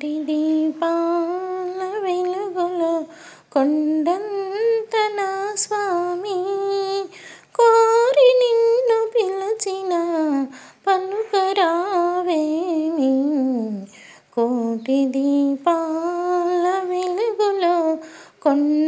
కోటి దీపాల వెలుగులో కొండంత నా స్వామి? కోరి నిన్ను పిలిచిన పలుకరావేమి? కోటి దీపాల వెలుగులో కొండ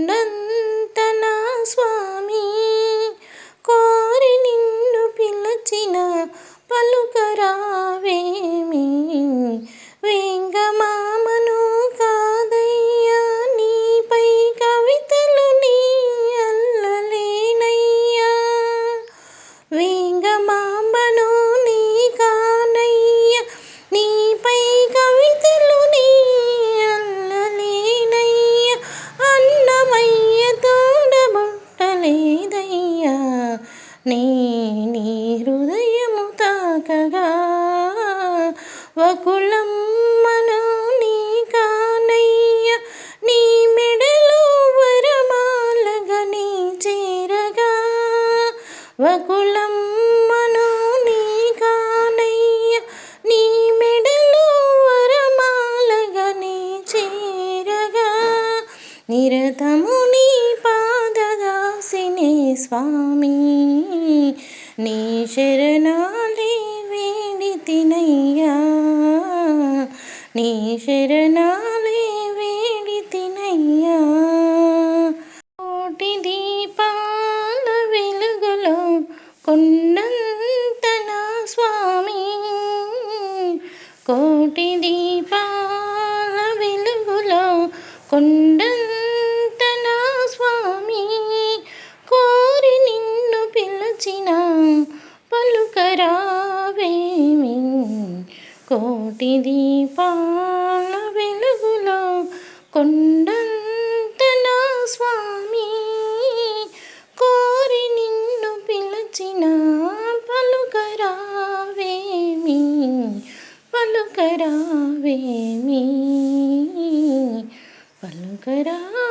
నీ నీ హృదయము తాకగా వకులమ్మను నీ కానయ్య నీ మెడలో వరమాలగా నీ చేరగా వకులమ్మను నీ కానయ్య నీ మెడలో వరమాలగా నీ చేరగా నిరతము నీ పాదదాసిని స్వామి. శరణాలి వేడి తినయ్యా. నీ శరణాలి వేడి తినయ్యా. కోటి దీపాల వెలుగులో కొండంత నా స్వామి. కోటి దీపాల వెలుగులో కొండంత నా స్వామి. కోరి నిన్ను పిలిచిన పలుకరావేమి? కోటి దీపాల వెలుగులో కొండంత నా స్వామి? కోరి నిన్ను పిలిచిన పలుకరావేమి? పలుకరావేమి? పలుకరా